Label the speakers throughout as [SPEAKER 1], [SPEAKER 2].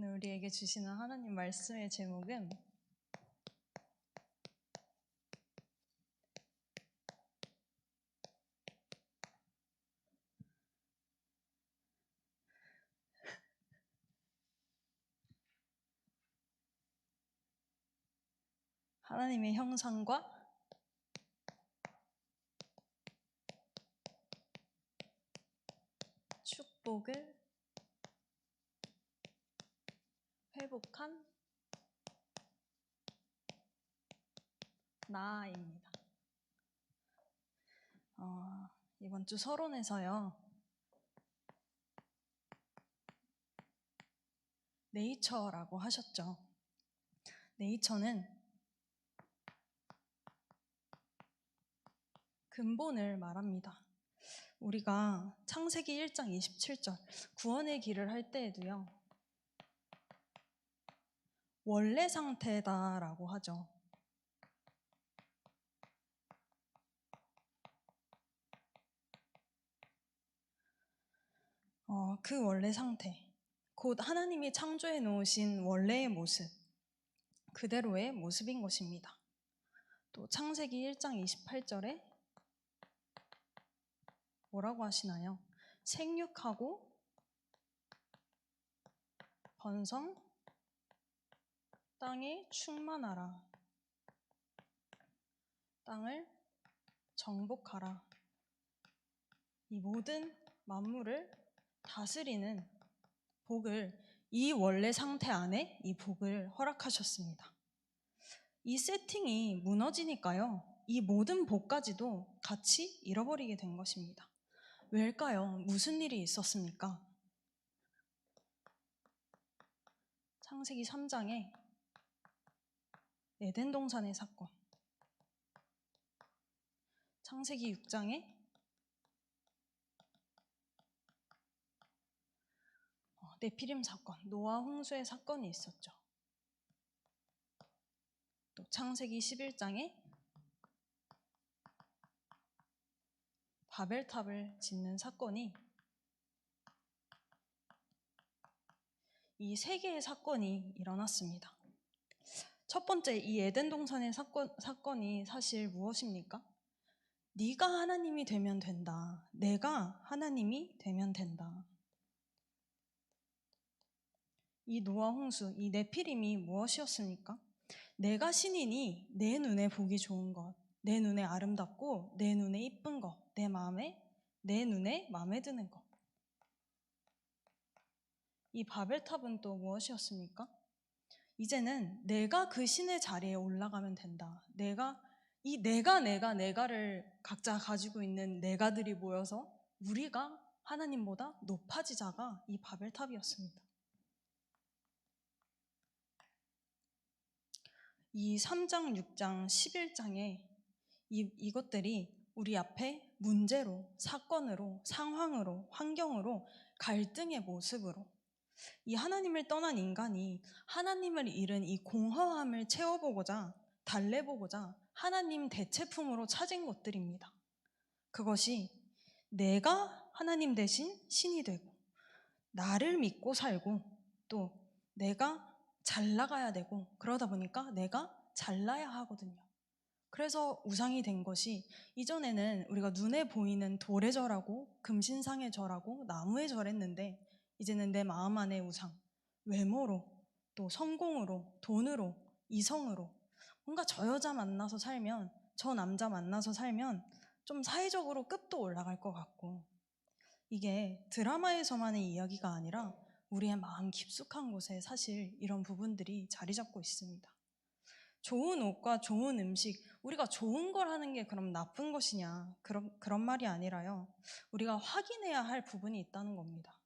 [SPEAKER 1] 오늘 우리에게 주시는 하나님 말씀의 제목은 하나님의 형상과 축복을 회복한 나입니다. 어, 이번 주 서론에서요. 네이처라고 하셨죠. 네이처는 근본을 말합니다. 우리가 창세기 1장 27절 구원의 길을 할 때에도요. 원래 상태다라고 하죠. 어, 그 원래 상태, 곧 하나님이 창조해 놓으신 원래의 모습, 그대로의 모습인 것입니다. 또 창세기 1장 28절에 뭐라고 하시나요? 생육하고 번성 땅에 충만하라. 땅을 정복하라. 이 모든 만물을 다스리는 복을 이 원래 상태 안에 이 복을 허락하셨습니다. 이 세팅이 무너지니까요. 이 모든 복까지도 같이 잃어버리게 된 것입니다. 왜일까요? 무슨 일이 있었습니까? 창세기 3장에 에덴 동산의 사건. 창세기 6장에 어, 네피림 사건, 노아 홍수의 사건이 있었죠. 또 창세기 11장에 바벨탑을 짓는 사건이 이 세 개의 사건이 일어났습니다. 첫 번째 이 에덴 동산의 사건, 사건이 사실 무엇입니까? 네가 하나님이 되면 된다. 내가 하나님이 되면 된다. 이 노아 홍수, 이 네피림이 무엇이었습니까? 내가 신이니 내 눈에 보기 좋은 것, 내 눈에 아름답고 내 눈에 이쁜 것, 내 마음에 내 눈에 마음에 드는 것. 이 바벨탑은 또 무엇이었습니까? 이제는 내가 그 신의 자리에 올라가면 된다. 내가 이 내가 내가 내가를 각자 가지고 있는 내가들이 모여서 우리가 하나님보다 높아지자가 이 바벨탑이었습니다. 이 3장, 6장, 11장에 이, 이것들이 우리 앞에 문제로, 사건으로, 상황으로, 환경으로, 갈등의 모습으로 이 하나님을 떠난 인간이 하나님을 잃은 이 공허함을 채워보고자 달래보고자 하나님 대체품으로 찾은 것들입니다. 그것이 내가 하나님 대신 신이 되고 나를 믿고 살고 또 내가 잘 나가야 되고 그러다 보니까 내가 잘나야 하거든요. 그래서 우상이 된 것이 이전에는 우리가 눈에 보이는 돌의 절하고 금신상의 절하고 나무의 절했는데 이제는 내 마음 안의 우상, 외모로 또 성공으로 돈으로 이성으로 뭔가 저 여자 만나서 살면 저 남자 만나서 살면 좀 사회적으로 급도 올라갈 것 같고 이게 드라마에서만의 이야기가 아니라 우리의 마음 깊숙한 곳에 사실 이런 부분들이 자리 잡고 있습니다. 좋은 옷과 좋은 음식, 우리가 좋은 걸 하는 게 그럼 나쁜 것이냐? 그런, 그런 말이 아니라요. 우리가 확인해야 할 부분이 있다는 겁니다.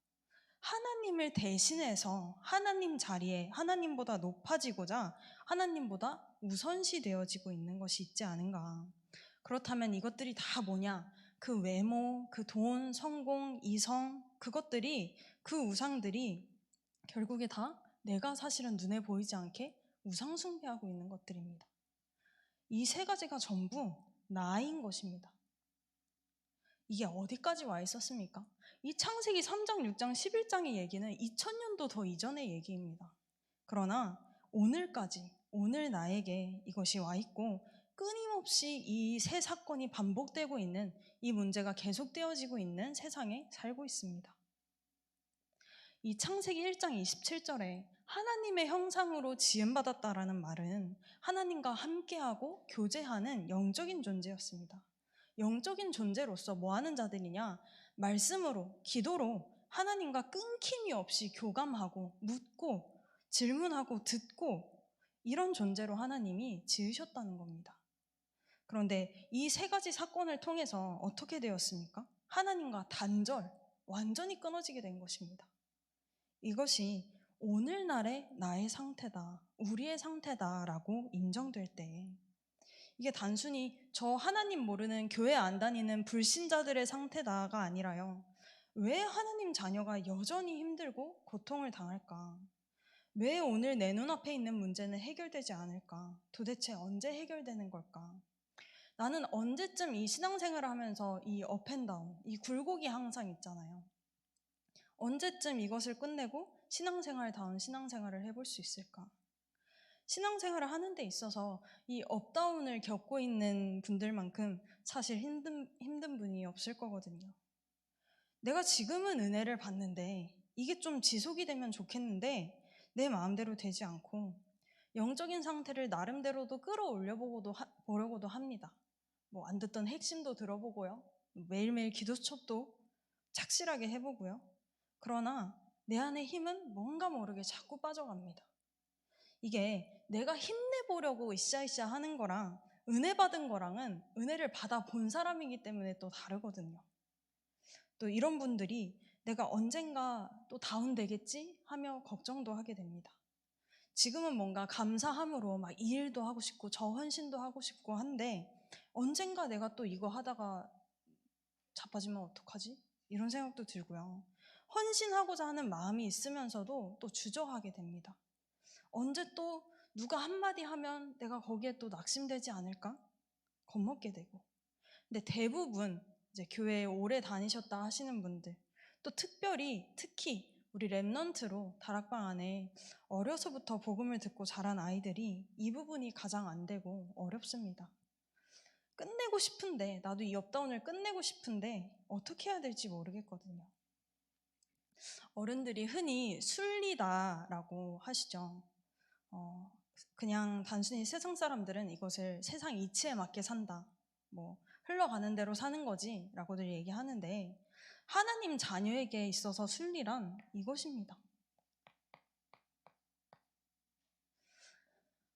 [SPEAKER 1] 하나님을 대신해서 하나님 자리에 하나님보다 높아지고자 하나님보다 우선시 되어지고 있는 것이 있지 않은가. 그렇다면 이것들이 다 뭐냐? 그 외모, 그 돈, 성공, 이성, 그것들이, 그 우상들이 결국에 다 내가 사실은 눈에 보이지 않게 우상숭배하고 있는 것들입니다. 이 세 가지가 전부 나인 것입니다. 이게 어디까지 와 있었습니까? 이 창세기 3장, 6장, 11장의 얘기는 2000년도 더 이전의 얘기입니다. 그러나 오늘까지, 오늘 나에게 이것이 와 있고 끊임없이 이 새 사건이 반복되고 있는 이 문제가 계속되어지고 있는 세상에 살고 있습니다. 이 창세기 1장 27절에 하나님의 형상으로 지음받았다라는 말은 하나님과 함께하고 교제하는 영적인 존재였습니다. 영적인 존재로서 뭐 하는 자들이냐? 말씀으로, 기도로 하나님과 끊김이 없이 교감하고 묻고 질문하고 듣고 이런 존재로 하나님이 지으셨다는 겁니다. 그런데 이 세 가지 사건을 통해서 어떻게 되었습니까? 하나님과 단절, 완전히 끊어지게 된 것입니다. 이것이 오늘날의 나의 상태다, 우리의 상태다라고 인정될 때 이게 단순히 저 하나님 모르는 교회 안 다니는 불신자들의 상태다가 아니라요. 왜 하나님 자녀가 여전히 힘들고 고통을 당할까? 왜 오늘 내 눈앞에 있는 문제는 해결되지 않을까? 도대체 언제 해결되는 걸까? 나는 언제쯤 이 신앙생활을 하면서 이 업앤다운, 이 굴곡이 항상 있잖아요. 언제쯤 이것을 끝내고 신앙생활다운 신앙생활을 해볼 수 있을까? 신앙생활을 하는 데 있어서 이 업다운을 겪고 있는 분들만큼 사실 힘든, 힘든 분이 없을 거거든요. 내가 지금은 은혜를 받는데 이게 좀 지속이 되면 좋겠는데 내 마음대로 되지 않고 영적인 상태를 나름대로도 끌어올려 보려고도 합니다. 뭐 안 듣던 핵심도 들어보고요. 매일매일 기도 수첩도 착실하게 해보고요. 그러나 내 안의 힘은 뭔가 모르게 자꾸 빠져갑니다. 이게 내가 힘내보려고 이샤이샤 하는 거랑 은혜 받은 거랑은 은혜를 받아 본 사람이기 때문에 또 다르거든요. 또 이런 분들이 내가 언젠가 또 다운되겠지 하며 걱정도 하게 됩니다. 지금은 뭔가 감사함으로 막 이 일도 하고 싶고 저 헌신도 하고 싶고 한데 언젠가 내가 또 이거 하다가 자빠지면 어떡하지? 이런 생각도 들고요. 헌신하고자 하는 마음이 있으면서도 또 주저하게 됩니다. 언제 또 누가 한마디 하면 내가 거기에 또 낙심되지 않을까? 겁먹게 되고. 근데 대부분 이제 교회에 오래 다니셨다 하시는 분들, 또 특별히 특히 우리 랩넌트로 다락방 안에 어려서부터 복음을 듣고 자란 아이들이 이 부분이 가장 안 되고 어렵습니다. 끝내고 싶은데, 나도 이 업다운을 끝내고 싶은데 어떻게 해야 될지 모르겠거든요. 어른들이 흔히 순리다라고 하시죠. 어, 그냥 단순히 세상 사람들은 이것을 세상 이치에 맞게 산다. 뭐 흘러가는 대로 사는 거지라고들 얘기하는데 하나님 자녀에게 있어서 순리란 이것입니다.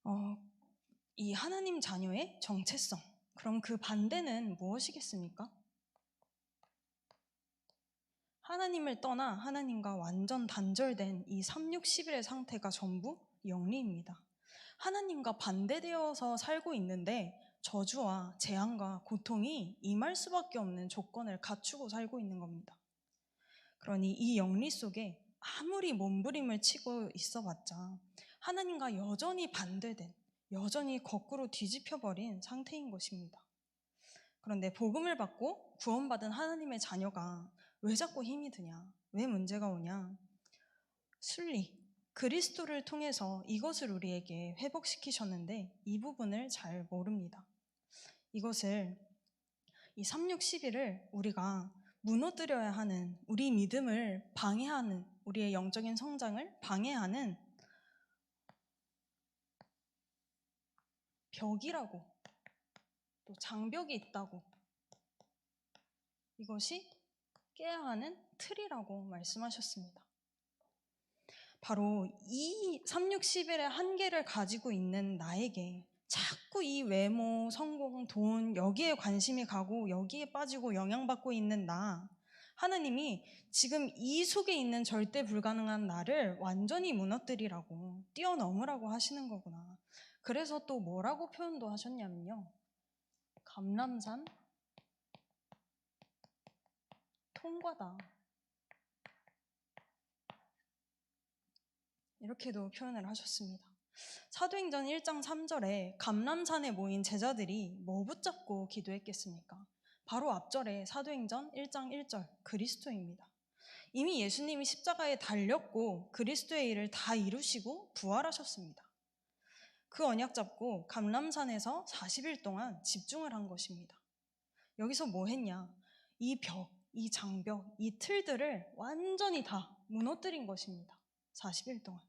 [SPEAKER 1] 어, 이 하나님 자녀의 정체성. 그럼 그 반대는 무엇이겠습니까? 하나님을 떠나 하나님과 완전 단절된 이 3, 6, 10일의 상태가 전부 영리입니다. 하나님과 반대되어서 살고 있는데 저주와 재앙과 고통이 임할 수밖에 없는 조건을 갖추고 살고 있는 겁니다. 그러니 이 영리 속에 아무리 몸부림을 치고 있어 봤자 하나님과 여전히 반대된, 여전히 거꾸로 뒤집혀버린 상태인 것입니다. 그런데 복음을 받고 구원받은 하나님의 자녀가 왜 자꾸 힘이 드냐? 왜 문제가 오냐? 순리, 그리스도를 통해서 이것을 우리에게 회복시키셨는데 이 부분을 잘 모릅니다. 이것을 이 3611을 우리가 무너뜨려야 하는 우리 믿음을 방해하는 우리의 영적인 성장을 방해하는 벽이라고 또 장벽이 있다고 이것이 깨야 하는 틀이라고 말씀하셨습니다. 바로 이 3, 6, 10일의 한계를 가지고 있는 나에게 자꾸 이 외모, 성공, 돈, 여기에 관심이 가고 여기에 빠지고 영향받고 있는 나. 하나님이 지금 이 속에 있는 절대 불가능한 나를 완전히 무너뜨리라고, 뛰어넘으라고 하시는 거구나. 그래서 또 뭐라고 표현도 하셨냐면요. 감람산 통과다. 이렇게도 표현을 하셨습니다. 사도행전 1장 3절에 감람산에 모인 제자들이 뭐 붙잡고 기도했겠습니까? 바로 앞절에 사도행전 1장 1절 그리스도입니다. 이미 예수님이 십자가에 달렸고 그리스도의 일을 다 이루시고 부활하셨습니다. 그 언약 잡고 감람산에서 40일 동안 집중을 한 것입니다. 여기서 뭐 했냐? 이 벽, 이 장벽, 이 틀들을 완전히 다 무너뜨린 것입니다. 40일 동안.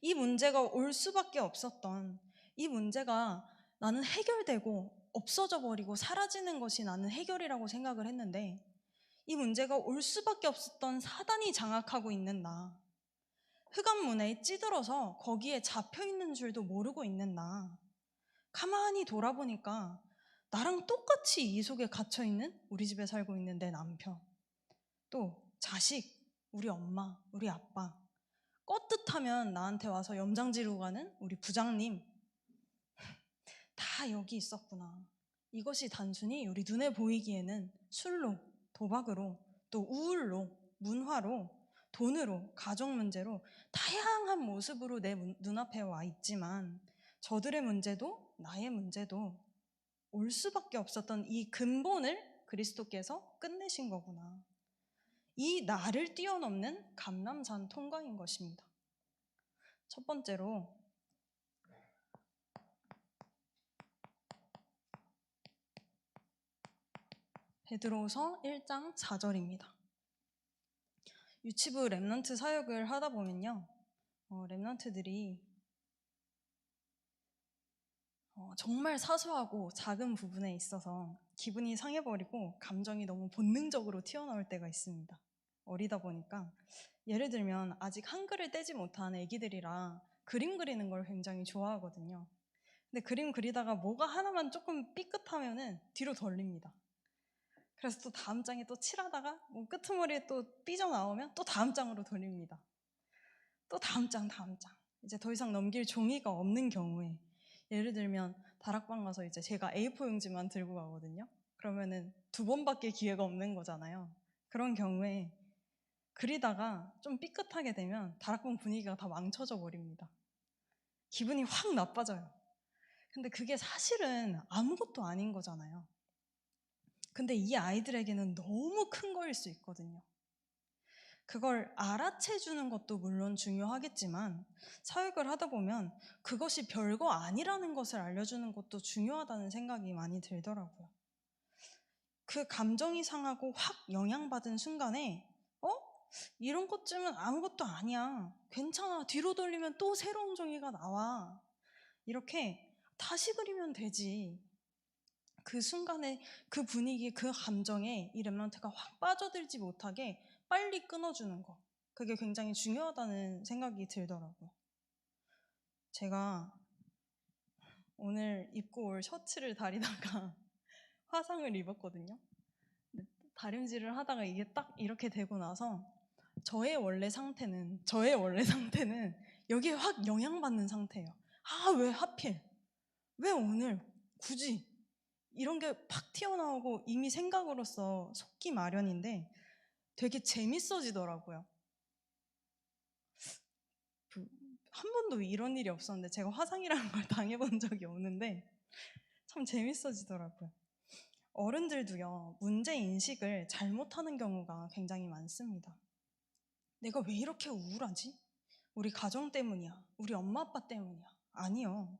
[SPEAKER 1] 이 문제가 올 수밖에 없었던 이 문제가 나는 해결되고 없어져 버리고 사라지는 것이 나는 해결이라고 생각을 했는데 이 문제가 올 수밖에 없었던 사단이 장악하고 있는 나. 흑암문에 찌들어서 거기에 잡혀 있는 줄도 모르고 있는 나. 가만히 돌아보니까 나랑 똑같이 이 속에 갇혀 있는 우리 집에 살고 있는 내 남편. 또 자식, 우리 엄마, 우리 아빠. 껐듯하면 나한테 와서 염장 지르고 가는 우리 부장님. 다 여기 있었구나. 이것이 단순히 우리 눈에 보이기에는 술로, 도박으로, 또 우울로, 문화로, 돈으로, 가족 문제로 다양한 모습으로 내 문- 눈앞에 와 있지만 저들의 문제도 나의 문제도 올 수밖에 없었던 이 근본을 그리스도께서 끝내신 거구나. 이 나를 뛰어넘는 감람산 통과인 것입니다. 첫 번째로 베드로서 1장 4절입니다. 유치부 랩넌트 사역을 하다 보면요. 어, 랩넌트들이 어, 정말 사소하고 작은 부분에 있어서 기분이 상해버리고 감정이 너무 본능적으로 튀어나올 때가 있습니다. 어리다 보니까 예를 들면 아직 한글을 떼지 못한 애기들이라 그림 그리는 걸 굉장히 좋아하거든요. 근데 그림 그리다가 뭐가 하나만 조금 삐끗하면은 뒤로 돌립니다. 그래서 또 다음 장에 또 칠하다가 뭐 끄트머리에 또 삐져나오면 또 다음 장으로 돌립니다. 또 다음 장, 다음 장. 이제 더 이상 넘길 종이가 없는 경우에 예를 들면 다락방 가서 이제 제가 A4 용지만 들고 가거든요. 그러면은 두 번밖에 기회가 없는 거잖아요. 그런 경우에 그리다가 좀 삐끗하게 되면 다락방 분위기가 다 망쳐져 버립니다. 기분이 확 나빠져요. 근데 그게 사실은 아무것도 아닌 거잖아요. 근데 이 아이들에게는 너무 큰 거일 수 있거든요. 그걸 알아채 주는 것도 물론 중요하겠지만 사역을 하다 보면 그것이 별거 아니라는 것을 알려주는 것도 중요하다는 생각이 많이 들더라고요. 그 감정이 상하고 확 영향받은 순간에 어? 이런 것쯤은 아무것도 아니야. 괜찮아. 뒤로 돌리면 또 새로운 종이가 나와. 이렇게 다시 그리면 되지. 그 순간에 그 분위기, 그 감정에 이 랩런트가 확 빠져들지 못하게 빨리 끊어주는 거. 그게 굉장히 중요하다는 생각이 들더라고요. 제가 오늘 입고 올 셔츠를 다리다가 화상을 입었거든요. 다림질을 하다가 이게 딱 이렇게 되고 나서 저의 원래 상태는 저의 원래 상태는 여기에 확 영향받는 상태예요. 아, 왜 하필? 왜 오늘 굳이 이런 게 팍 튀어나오고 이미 생각으로서 속기 마련인데 되게 재밌어지더라고요. 그, 한 번도 이런 일이 없었는데 제가 화상이라는 걸 당해본 적이 없는데 참 재밌어지더라고요. 어른들도요, 문제 인식을 잘못하는 경우가 굉장히 많습니다. 내가 왜 이렇게 우울하지? 우리 가정 때문이야. 우리 엄마 아빠 때문이야. 아니요.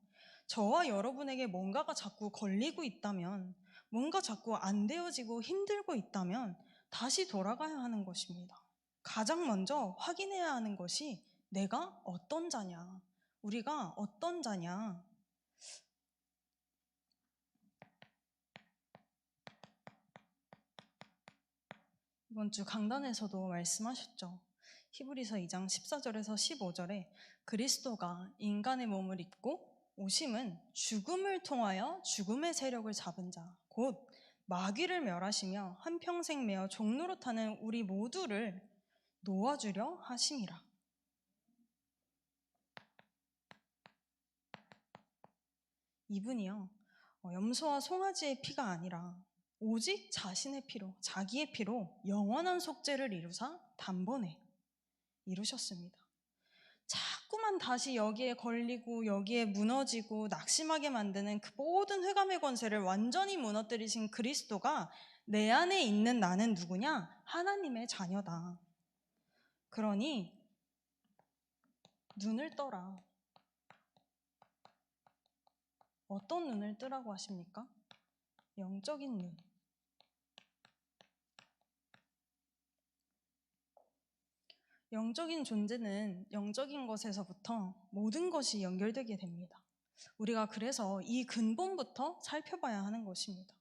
[SPEAKER 1] 저와 여러분에게 뭔가가 자꾸 걸리고 있다면, 뭔가 자꾸 안 되어지고 힘들고 있다면, 다시 돌아가야 하는 것입니다. 가장 먼저 확인해야 하는 것이 내가 어떤 자냐, 우리가 어떤 자냐. 이번 주 강단에서도 말씀하셨죠. 히브리서 2장 14절에서 15절에 그리스도가 인간의 몸을 입고 오심은 죽음을 통하여 죽음의 세력을 잡은 자, 곧 마귀를 멸하시며 한평생 매어 종로로 타는 우리 모두를 놓아주려 하심이라. 이분이요, 어, 염소와 송아지의 피가 아니라 오직 자신의 피로, 자기의 피로 영원한 속죄를 이루사 단번에 이루셨습니다. 자꾸만 다시 여기에 걸리고 여기에 무너지고 낙심하게 만드는 그 모든 흑암의 권세를 완전히 무너뜨리신 그리스도가 내 안에 있는 나는 누구냐? 하나님의 자녀다. 그러니 눈을 떠라. 어떤 눈을 뜨라고 하십니까? 영적인 눈. 영적인 존재는 영적인 것에서부터 모든 것이 연결되게 됩니다. 우리가 그래서 이 근본부터 살펴봐야 하는 것입니다.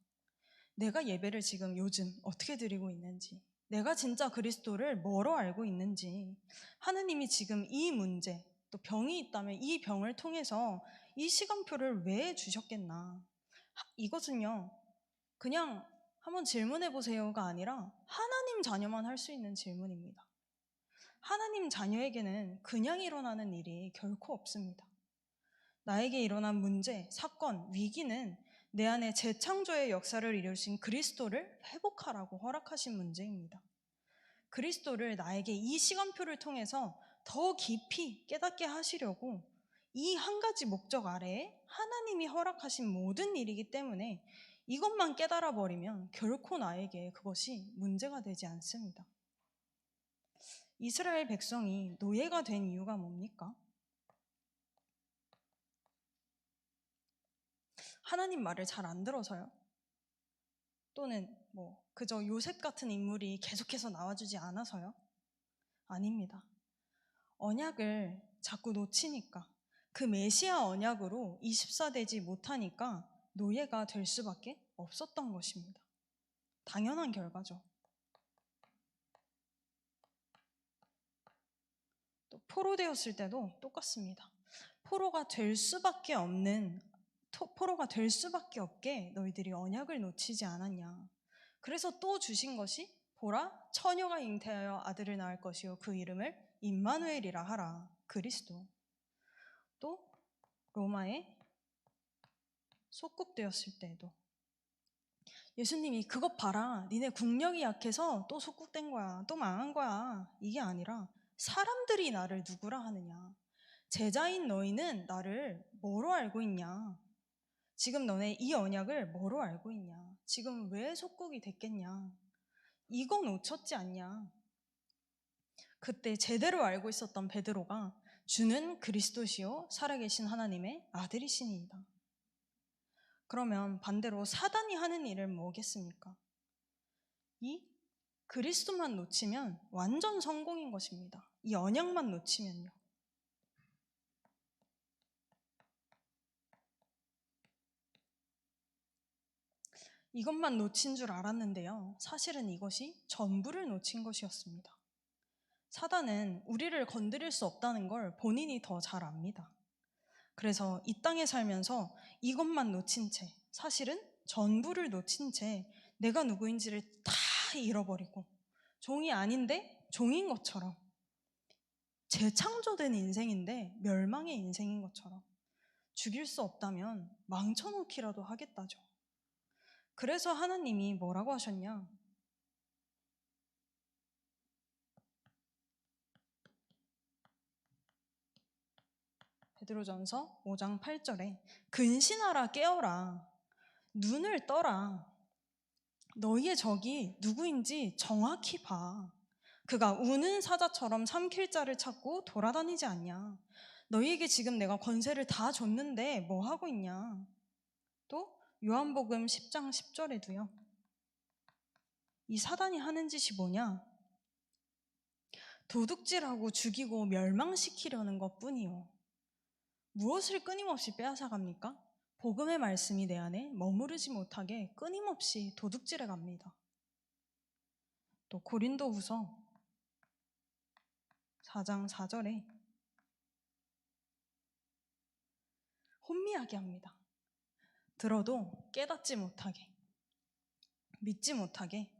[SPEAKER 1] 내가 예배를 지금 요즘 어떻게 드리고 있는지, 내가 진짜 그리스도를 뭐로 알고 있는지, 하느님이 지금 이 문제, 또 병이 있다면 이 병을 통해서 이 시간표를 왜 주셨겠나? 하- 이것은요, 그냥 한번 질문해 보세요가 아니라 하나님 자녀만 할 수 있는 질문입니다. 하나님 자녀에게는 그냥 일어나는 일이 결코 없습니다. 나에게 일어난 문제, 사건, 위기는 내 안에 재창조의 역사를 이루신 그리스도를 회복하라고 허락하신 문제입니다. 그리스도를 나에게 이 시간표를 통해서 더 깊이 깨닫게 하시려고 이 한 가지 목적 아래에 하나님이 허락하신 모든 일이기 때문에 이것만 깨달아 버리면 결코 나에게 그것이 문제가 되지 않습니다. 이스라엘 백성이 노예가 된 이유가 뭡니까? 하나님 말을 잘 안 들어서요? 또는 뭐 그저 요셉 같은 인물이 계속해서 나와주지 않아서요? 아닙니다. 언약을 자꾸 놓치니까 그 메시아 언약으로 24되지 못하니까 노예가 될 수밖에 없었던 것입니다. 당연한 결과죠. 또 포로 되었을 때도 똑같습니다. 포로가 될 수밖에 없는 토- 포로가 될 수밖에 없게 너희들이 언약을 놓치지 않았냐. 그래서 또 주신 것이 보라 처녀가 잉태하여 아들을 낳을 것이요 그 이름을 임마누엘이라 하라 그리스도. 또 로마에 속국되었을 때도 예수님이 그것 봐라 니네 국력이 약해서 또 속국된 거야 또 망한 거야 이게 아니라 사람들이 나를 누구라 하느냐 제자인 너희는 나를 뭐로 알고 있냐 지금 너네 이 언약을 뭐로 알고 있냐? 지금 왜 속국이 됐겠냐? 이거 놓쳤지 않냐? 그때 제대로 알고 있었던 베드로가 주는 그리스도시요 살아계신 하나님의 아들이시니이다. 그러면 반대로 사단이 하는 일은 뭐겠습니까? 이 그리스도만 놓치면 완전 성공인 것입니다. 이 언약만 놓치면요. 이것만 놓친 줄 알았는데요. 사실은 이것이 전부를 놓친 것이었습니다. 사단은 우리를 건드릴 수 없다는 걸 본인이 더 잘 압니다. 그래서 이 땅에 살면서 이것만 놓친 채, 사실은 전부를 놓친 채 내가 누구인지를 다 잃어버리고 종이 아닌데 종인 것처럼 재창조된 인생인데 멸망의 인생인 것처럼 죽일 수 없다면 망쳐놓기라도 하겠다죠. 그래서 하나님이 뭐라고 하셨냐? 베드로전서 5장 8절에 근신하라 깨어라 눈을 떠라 너희의 적이 누구인지 정확히 봐 그가 우는 사자처럼 삼킬 자를 찾고 돌아다니지 않냐 너희에게 지금 내가 권세를 다 줬는데 뭐 하고 있냐 또 요한복음 10장 10절에도요. 이 사단이 하는 짓이 뭐냐? 도둑질하고 죽이고 멸망시키려는 것 뿐이요. 무엇을 끊임없이 빼앗아갑니까? 복음의 말씀이 내 안에 머무르지 못하게 끊임없이 도둑질해 갑니다. 또 고린도 후서 4장 4절에 혼미하게 합니다. 들어도 깨닫지 못하게, 믿지 못하게,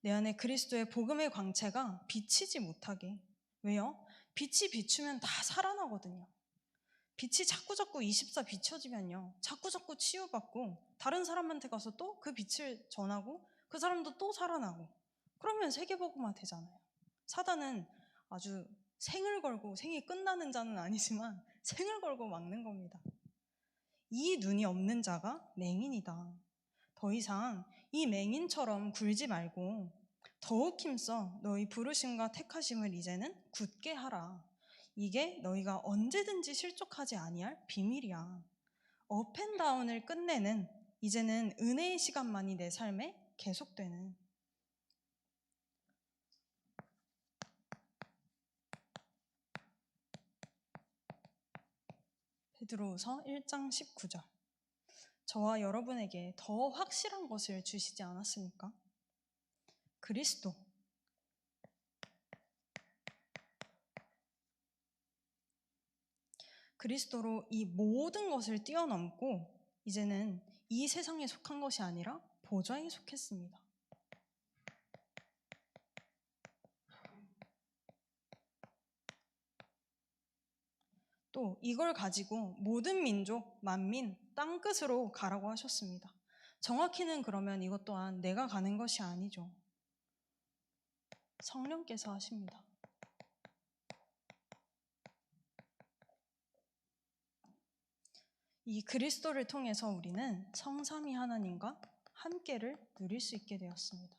[SPEAKER 1] 내 안에 그리스도의 복음의 광채가 비치지 못하게. 왜요? 빛이 비추면 다 살아나거든요. 빛이 자꾸자꾸 24 비춰지면요. 자꾸자꾸 치유받고, 다른 사람한테 가서 또 그 빛을 전하고, 그 사람도 또 살아나고, 그러면 세계복음화 되잖아요. 사단은 아주 생을 걸고, 생이 끝나는 자는 아니지만, 생을 걸고 막는 겁니다. 이 눈이 없는 자가 맹인이다. 더 이상 이 맹인처럼 굴지 말고 더욱 힘써 너희 부르심과 택하심을 이제는 굳게 하라. 이게 너희가 언제든지 실족하지 아니할 비밀이야. 업앤다운을 끝내는 이제는 은혜의 시간만이 내 삶에 계속되는 베드로후서 1장 19절. 저와 여러분에게 더 확실한 것을 주시지 않았습니까? 그리스도. 그리스도로 이 모든 것을 뛰어넘고 이제는 이 세상에 속한 것이 아니라 보좌에 속했습니다. 또 이걸 가지고 모든 민족, 만민, 땅 끝으로 가라고 하셨습니다. 정확히는 그러면 이것 또한 내가 가는 것이 아니죠. 성령께서 하십니다. 이 그리스도를 통해서 우리는 성삼위 하나님과 함께를 누릴 수 있게 되었습니다.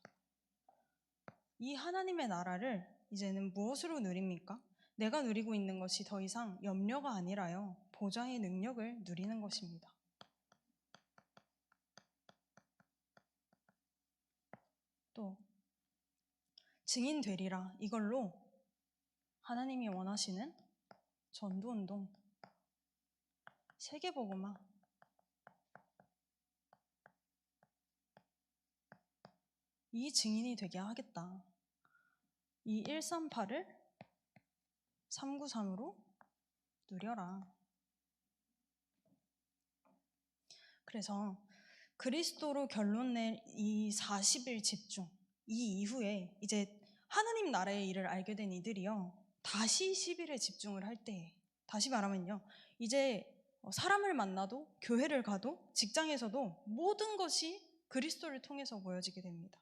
[SPEAKER 1] 이 하나님의 나라를 이제는 무엇으로 누립니까? 내가 누리고 있는 것이 더 이상 염려가 아니라요. 보좌의 능력을 누리는 것입니다. 또 증인 되리라 이걸로 하나님이 원하시는 전도 운동 세계복음화 이 증인이 되게 하겠다. 이 138을 393으로 누려라. 그래서 그리스도로 결론 낼 이 40일 집중, 이 이후에 이제 하나님 나라의 일을 알게 된 이들이요. 다시 10일에 집중을 할 때, 다시 말하면요. 이제 사람을 만나도, 교회를 가도, 직장에서도 모든 것이 그리스도를 통해서 보여지게 됩니다.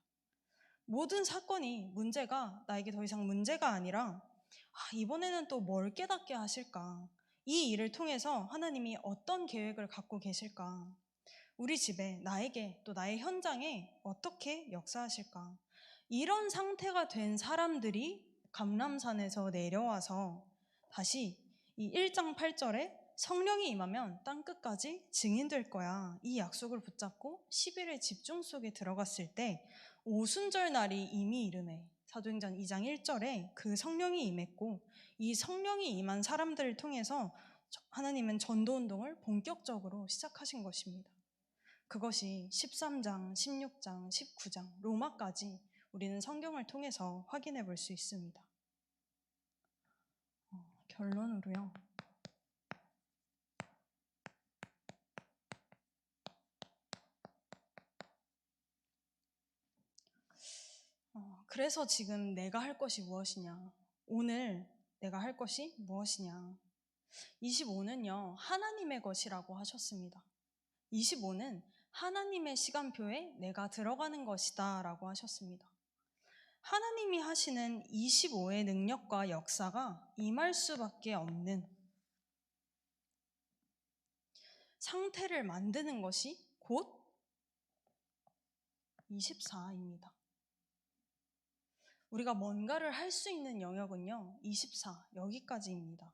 [SPEAKER 1] 모든 사건이 문제가 나에게 더 이상 문제가 아니라 아, 이번에는 또 뭘 깨닫게 하실까? 이 일을 통해서 하나님이 어떤 계획을 갖고 계실까? 우리 집에, 나에게, 또 나의 현장에 어떻게 역사하실까? 이런 상태가 된 사람들이 감람산에서 내려와서 다시 이 1장 8절에 성령이 임하면 땅 끝까지 증인될 거야. 이 약속을 붙잡고 10일의 집중 속에 들어갔을 때 오순절 날이 이미 이르네. 사도행전 2장 1절에 그 성령이 임했고 이 성령이 임한 사람들을 통해서 하나님은 전도 운동을 본격적으로 시작하신 것입니다. 그것이 13장, 16장, 19장, 로마까지 우리는 성경을 통해서 확인해 볼 수 있습니다. 어, 결론으로요. 어, 그래서 지금 내가 할 것이 무엇이냐? 오늘 내가 할 것이 무엇이냐? 25는요, 하나님의 것이라고 하셨습니다. 25는 하나님의 시간표에 내가 들어가는 것이다 라고 하셨습니다. 하나님이 하시는 25의 능력과 역사가 임할 수밖에 없는 상태를 만드는 것이 곧 24입니다. 우리가 뭔가를 할 수 있는 영역은요, 24, 여기까지입니다.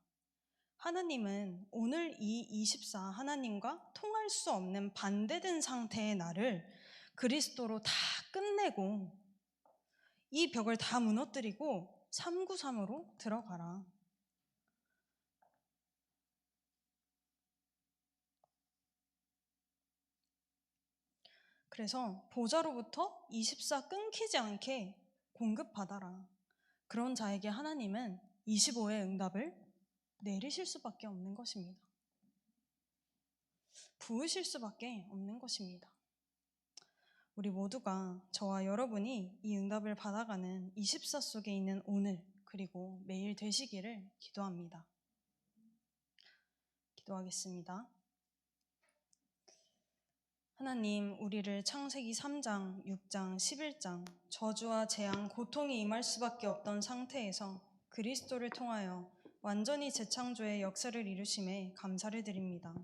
[SPEAKER 1] 하나님은 오늘 이 24 하나님과 통할 수 없는 반대된 상태의 나를 그리스도로 다 끝내고 이 벽을 다 무너뜨리고 393으로 들어가라. 그래서 보좌로부터 24 끊기지 않게 공급받아라. 그런 자에게 하나님은 25의 응답을 내리실 수밖에 없는 것입니다. 부으실 수밖에 없는 것입니다. 우리 모두가 저와 여러분이 이 응답을 받아가는 24 속에 있는 오늘 그리고 매일 되시기를 기도합니다. 기도하겠습니다. 하나님, 우리를 창세기 3장, 6장, 11장 저주와 재앙, 고통이 임할 수밖에 없던 상태에서 그리스도를 통하여 완전히 재창조의 역사를 이루심에 감사를 드립니다.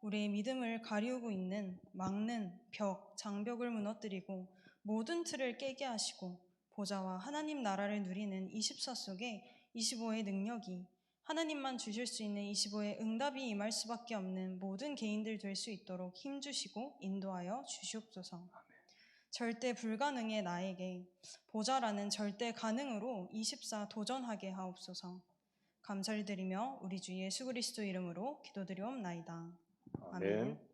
[SPEAKER 1] 우리의 믿음을 가리우고 있는 막는 벽, 장벽을 무너뜨리고 모든 틀을 깨게 하시고 보좌와 하나님 나라를 누리는 24 속에 25의 능력이 하나님만 주실 수 있는 25의 응답이 임할 수밖에 없는 모든 개인들 될 수 있도록 힘주시고 인도하여 주시옵소서. 절대 불가능의 나에게 보좌라는 절대 가능으로 24 도전하게 하옵소서. 감사를 드리며 우리 주 예수 그리스도 이름으로 기도드리옵나이다.
[SPEAKER 2] 아멘.
[SPEAKER 1] 아멘.